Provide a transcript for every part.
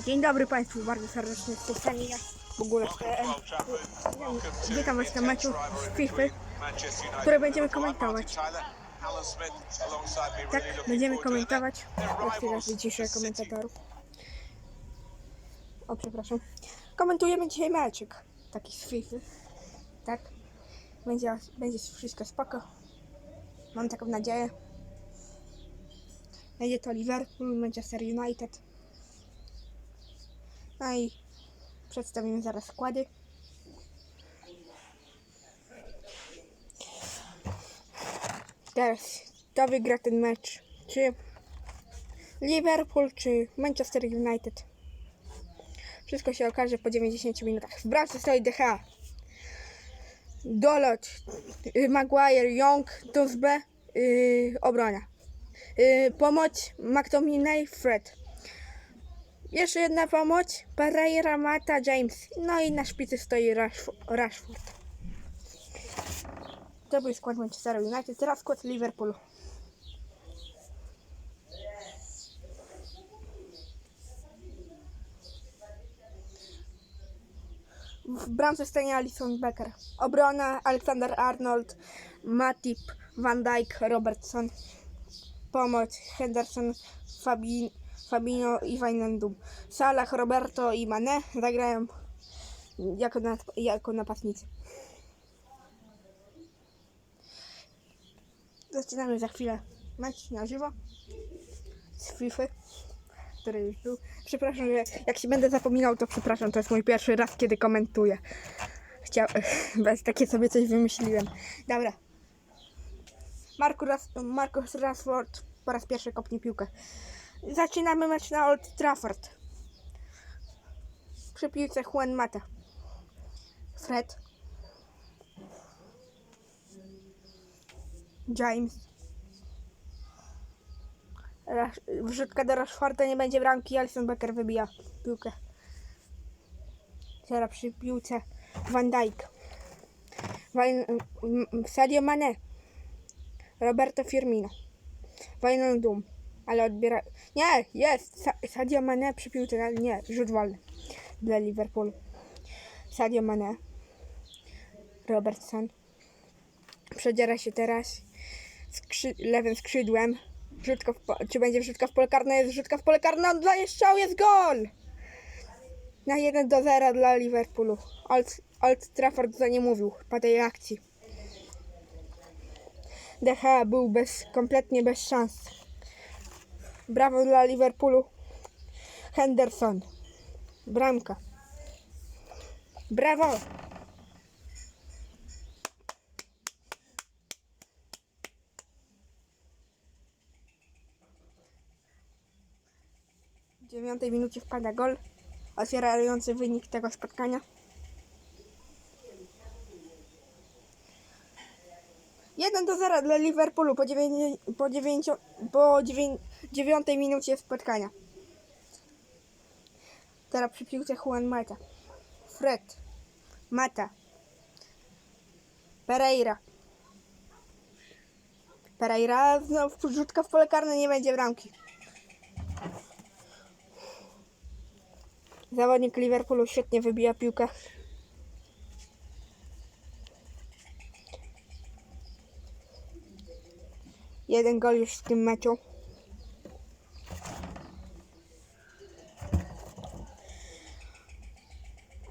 Dzień dobry Państwu, bardzo serdecznie z ja w ogóle witam Was na meczu z FIFA, które będziemy komentować. Tak, będziemy komentować. Jak teraz ciszę komentatorów. O, przepraszam. Komentujemy dzisiaj meczek. Taki z FIFA. Tak. Będzie, będzie wszystko spoko. Mam taką nadzieję. Będzie to Liverpool, Manchester United. No i przedstawimy zaraz składy. Teraz kto wygra ten mecz? Czy Liverpool, czy Manchester United? Wszystko się okaże po 90 minutach. W bramce stoi DH. Dolot, y, Maguire, Young, Dusbe, yy, obrona. Yy, pomoc McTominay, Fred. Jeszcze jedna pomoc. Pereira, Mata, James. No i na szpicy stoi Rashf- Rashford. To był skład Manchester United. Teraz skład Liverpoolu. W bramce stanie Alison Becker. Obrona Alexander Arnold, Matip, Van Dijk, Robertson. Pomoc Henderson, Fabin, Fabinho i Wijnaldum. Salah, Roberto i Mane zagrają jako, nap- jako napastnicy. Zaczynamy za chwilę mecz na żywo z FIFA, który już był. Przepraszam, że jak się będę zapominał, to przepraszam, to jest mój pierwszy raz, kiedy komentuję. Chciał, bez takie sobie coś wymyśliłem. Dobra. Marcus, Ras- Marcus Rashford po raz pierwszy kopnie piłkę. Zaczynamy mecz na Old Trafford. Przy piłce Juan Mata. Fred. James. Wrzutka do Rashforda nie będzie bramki. Alison Becker wybija piłkę. Teraz przy piłce Van Dijk. Wan, m- Sadio Mane. Roberto Firmino. Wijnaldum. Ale odbiera... Nie, jest! Sa Sadio Mane przy piłce, nie, rzut wolny dla Liverpoolu. Sadio Mane. Robertson. Przedziera się teraz skrzy lewym skrzydłem. Po czy będzie wrzutka w pole karne? Jest wrzutka w pole karne, oddaje strzał, jest gol! Na 1 do 0 dla Liverpoolu. Old, Old Trafford za nie mówił po tej akcji. DH był bez, kompletnie bez szans. Brawo dla Liverpoolu. Henderson. Bramka. Brawo! W dziewiątej minucie wpada gol, otwierający wynik tego spotkania. Jeden do 0 dla Liverpoolu po, dziewięć, po, dziewięcio, po dziewię, dziewiątej minucie spotkania. Teraz przy piłce Juan Mata. Fred. Mata. Pereira. Pereira znowu wrzutka w pole karne nie będzie bramki. Zawodnik Liverpoolu świetnie wybija piłkę. Jeden gol już w tym meczu.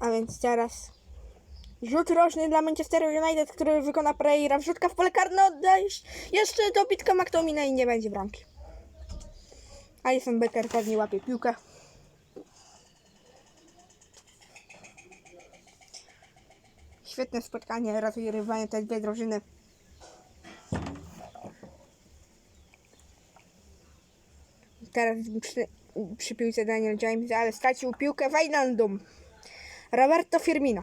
A więc teraz rzut roczny dla Manchester United, który wykona Pereira. Wrzutka w pole karne oddajesz. Jeszcze dobitka McTominay i nie będzie bramki. Alison Becker pewnie łapie piłkę. Świetne spotkanie, rozgrywanie te dwie drużyny. Teraz przy, piłce Daniel James, ale stracił piłkę Wijnaldum. Roberto Firmino.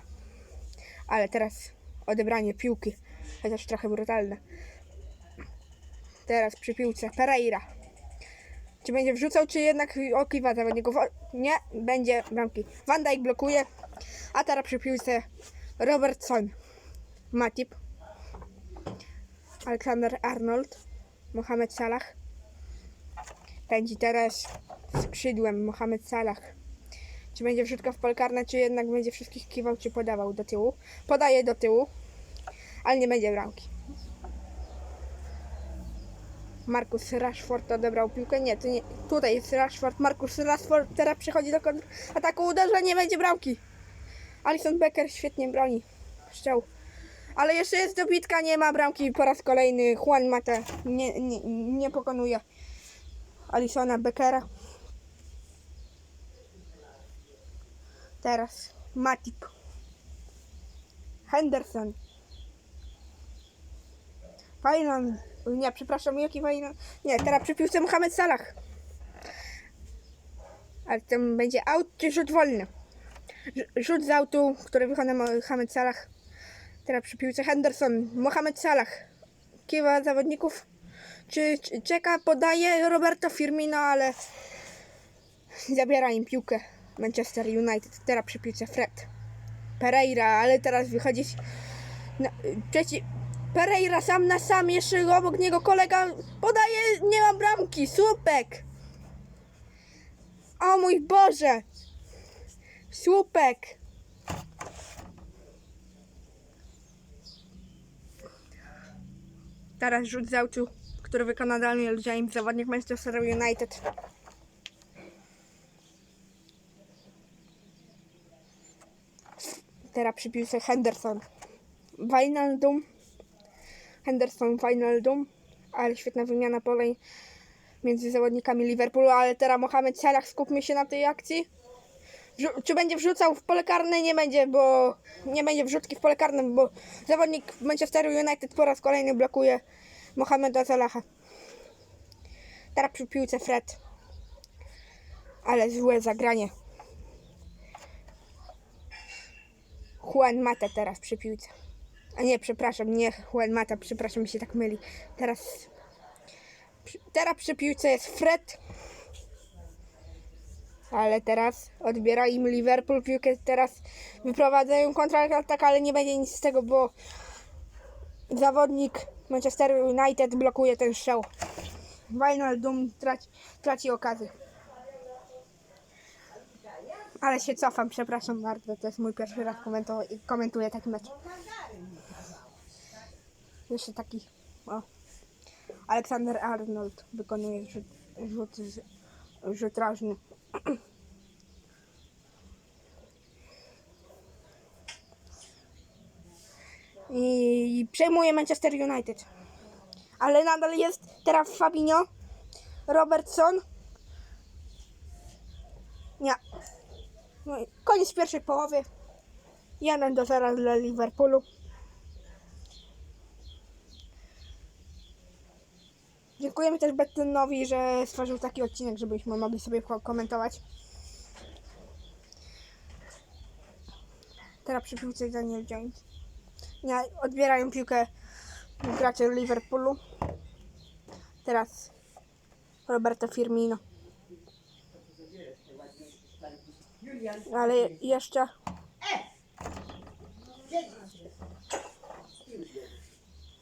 Ale teraz odebranie piłki, chociaż trochę brutalne. Teraz przy piłce Pereira. Czy będzie wrzucał, czy jednak okiwa zawodników? Nie, będzie bramki. Van Dijk blokuje, a teraz przy piłce Robertson. Matip. Alexander Arnold. Mohamed Salah. Pędzi teraz skrzydłem Mohamed Salah. Czy będzie wrzutka w pole karne, czy jednak będzie wszystkich kiwał, czy podawał do tyłu. Podaje do tyłu, ale nie będzie bramki. Markus Rashford odebrał piłkę. Nie, to nie. Tutaj jest Rashford. Markus Rashford teraz przechodzi do ataku. Uderza, nie będzie bramki. Alison Becker świetnie broni. Strzał. Ale jeszcze jest dobitka, nie ma bramki po raz kolejny. Juan Mata nie, nie, nie pokonuje Alisona Beckera. Teraz Matip. Henderson. Fajnan. Nie, przepraszam, jaki Fajnan? Nie, teraz przy piłce Mohamed Salah. Ale tam będzie aut czy rzut wolny? Rz- Rzut z autu, który wykonał Mohamed Salah. Teraz przy piłce Henderson. Mohamed Salah. Kiwa zawodników. Czy, czeka, podaje Roberto Firmino, ale zabiera im piłkę. Manchester United. Teraz przy piłce Fred. Pereira, ale teraz wychodzi na, trzeci. Pereira sam na sam, jeszcze obok niego kolega podaje, nie ma bramki, słupek. O mój Boże. Słupek. Teraz rzut z autu, który wykona Daniel James, zawodnik Manchester United. Teraz przy piłce Henderson. Wijnaldum. Henderson, Wijnaldum. Ale świetna wymiana polej między zawodnikami Liverpoolu, ale teraz Mohamed Salah, skupmy się na tej akcji. Czy będzie wrzucał w pole karne? Nie będzie, bo nie będzie wrzutki w pole karne, bo zawodnik Manchesteru United po raz kolejny blokuje Mohameda Salaha. Teraz przy piłce Fred. Ale złe zagranie. Juan Mata teraz przy piłce. A nie, przepraszam, nie Juan Mata, przepraszam, mi się tak myli. Teraz, teraz przy piłce jest Fred. Ale teraz odbiera im Liverpool piłkę, teraz wyprowadzają kontratak, ale nie będzie nic z tego, bo zawodnik Manchester United blokuje ten strzał. Wijnaldum traci, traci okazję. Ale się cofam, przepraszam bardzo, to jest mój pierwszy raz komentu- komentuję taki mecz. Jeszcze taki, o. Aleksander Arnold wykonuje rzut, rzut, rzut. I przejmuje Manchester United. Ale nadal jest teraz Fabinho, Robertson. Nie. No koniec pierwszej połowy. 1 do 0 dla Liverpoolu. Dziękujemy też Bettonowi, że stworzył taki odcinek, żebyśmy mogli sobie ko- komentować. Teraz przy piłce Daniel Jones. Nie, odbierają piłkę gracze Liverpoolu. Teraz Roberto Firmino. Ale jeszcze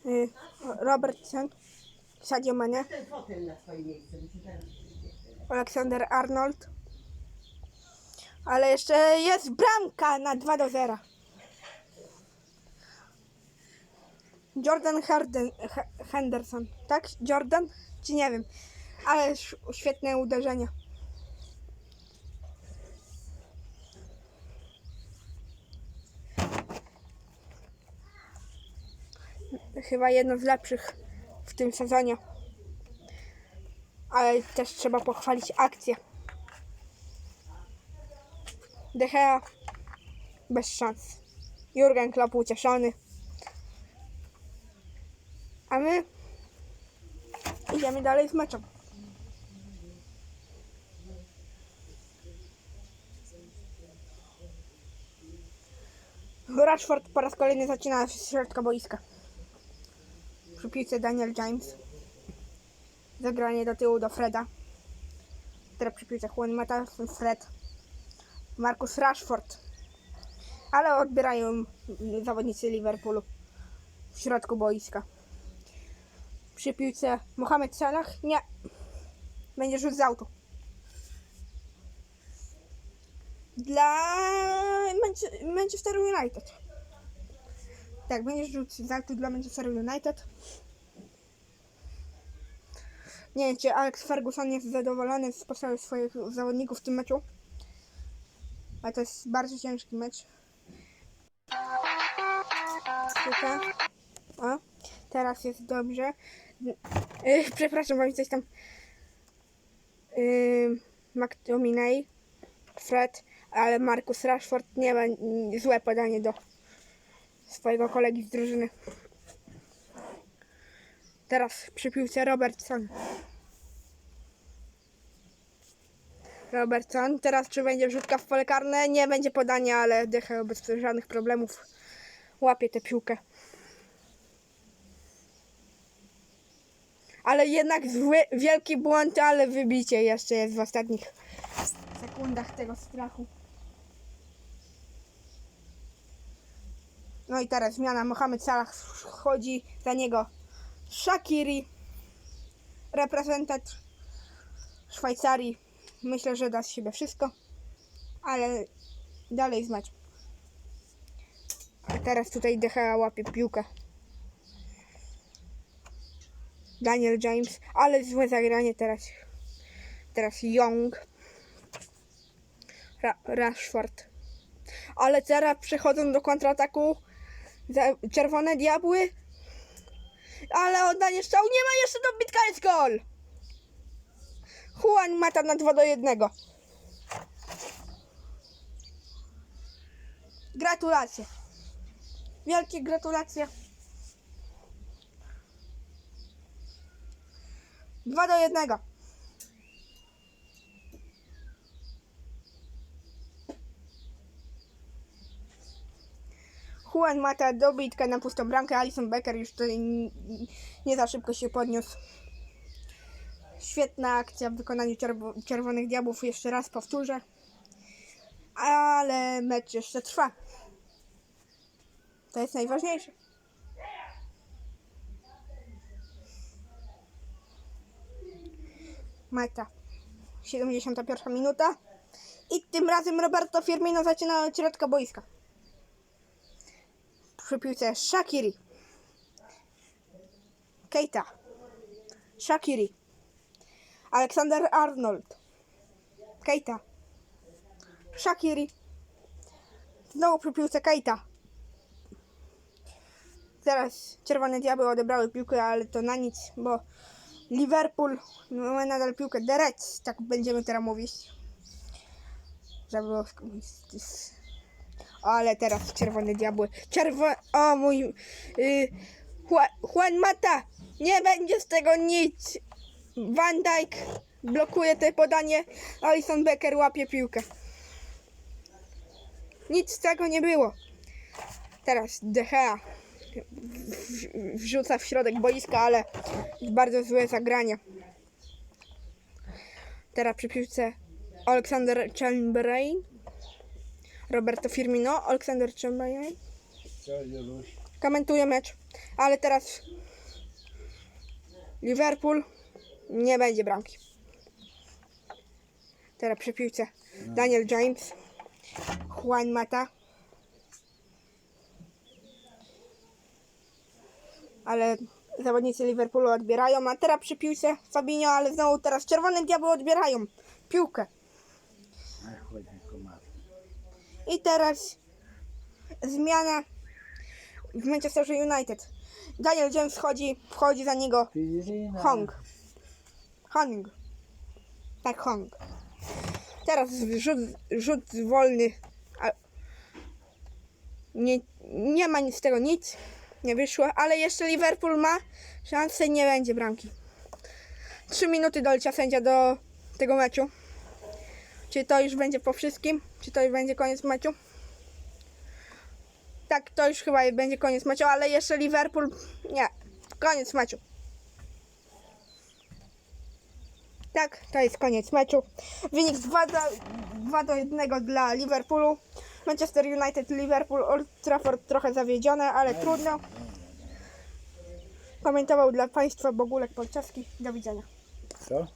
y, Robertson, Sadio Mane, Aleksander Arnold. Ale jeszcze jest bramka na 2 do 0. Jordan Harden, Henderson, tak? Jordan? Czy nie wiem. Ale świetne uderzenie. Chyba jedno z lepszych w tym sezonie. Ale też trzeba pochwalić akcję. De Gea bez szans. Jurgen Klopp ucieszony. My idziemy dalej z meczem. Rashford po raz kolejny zaczyna z środka boiska. Przy piłce Daniel James. Zagranie do tyłu do Freda. Teraz przy piłce Juan Mata, Fred. Marcus Rashford. Ale odbierają zawodnicy Liverpoolu w środku boiska. Przy piłce Mohamed Salah? Nie. Będzie rzut z autu. dla Manche- Manchester United. Tak, będzie rzut z autu dla Manchester United. Nie wiem, czy Alex Ferguson jest zadowolony z postawy swoich zawodników w tym meczu. Ale to jest bardzo ciężki mecz. Tutaj. O, teraz jest dobrze. Yy, przepraszam, bo mi coś tam. Yy, McTominay, Fred, ale Marcus Rashford nie ma złe podanie do swojego kolegi z drużyny. Teraz przy piłce Robertson. Robertson. Teraz czy będzie wrzutka w pole karne? Nie będzie podania, ale Decha bez żadnych problemów łapie tę piłkę. Ale jednak zły, wielki błąd, ale wybicie jeszcze jest w ostatnich sekundach tego strachu. No i teraz zmiana. Mohamed Salah wchodzi za niego Shakiri, reprezentant Szwajcarii. Myślę, że da z siebie wszystko, ale dalej z mecz. A teraz tutaj DH łapie piłkę. Daniel James, ale złe zagranie teraz. Teraz Young. Ra Rashford. Ale teraz przechodzą do kontrataku czerwone diabły. Ale oddanie strzał nie ma jeszcze dobitka jest gol. Juan Mata na 2 do 1. Gratulacje. Wielkie gratulacje. 2 do 1. Juan Mata dobitka na pustą bramkę. Alison Becker już tutaj nie za szybko się podniósł. Świetna akcja w wykonaniu czerwo- Czerwonych Diabłów. Jeszcze raz powtórzę. Ale mecz jeszcze trwa. To jest najważniejsze. Meta. 71 minuta. I tym razem Roberto Firmino zaczyna od środka boiska. Przy piłce Shakiri. Keita. Shakiri. Aleksander Arnold. Keita. Shakiri. Znowu przy piłce Keita. Teraz Czerwone Diabły odebrały piłkę, ale to na nic, bo Liverpool ma nadal piłkę. The Reds, tak będziemy teraz mówić. Żeby było... Ale teraz Czerwone Diabły. Czerwo... O mój... Yy, Juan- Mata! Nie będzie z tego nic! Van Dijk blokuje te podanie. Alison Becker łapie piłkę. Nic z tego nie było. Teraz De wrzuca w środek boiska, ale bardzo złe zagranie. Teraz przy piłce Aleksander Chamberlain. Roberto Firmino, Aleksander Chamberlain. Komentuje mecz, ale teraz Liverpool nie będzie bramki. Teraz przy piłce Daniel James, Juan Mata. Ale zawodnicy Liverpoolu odbierają, a teraz przy piłce Fabinho, ale znowu teraz czerwone diabły odbierają piłkę. I teraz zmiana w Manchester United. Daniel James wchodzi, wchodzi za niego Hong. Hong. Tak, Hong. Teraz rzut, rzut wolny. Nie, nie ma nic z tego, nic nie wyszło, ale jeszcze Liverpool ma szansę nie będzie bramki. Trzy minuty dolicza sędzia do tego meczu. Czy to już będzie po wszystkim? Czy to już będzie koniec meczu? Tak, to już chyba będzie koniec meczu, ale jeszcze Liverpool. Nie, koniec meczu. Tak, to jest koniec meczu. Wynik 2 do, 2 do 1 dla Liverpoolu. Manchester United, Liverpool, Old Trafford trochę zawiedzione, ale trudno. Komentował dla Państwa Bogulek Polczewski. Do widzenia. Co?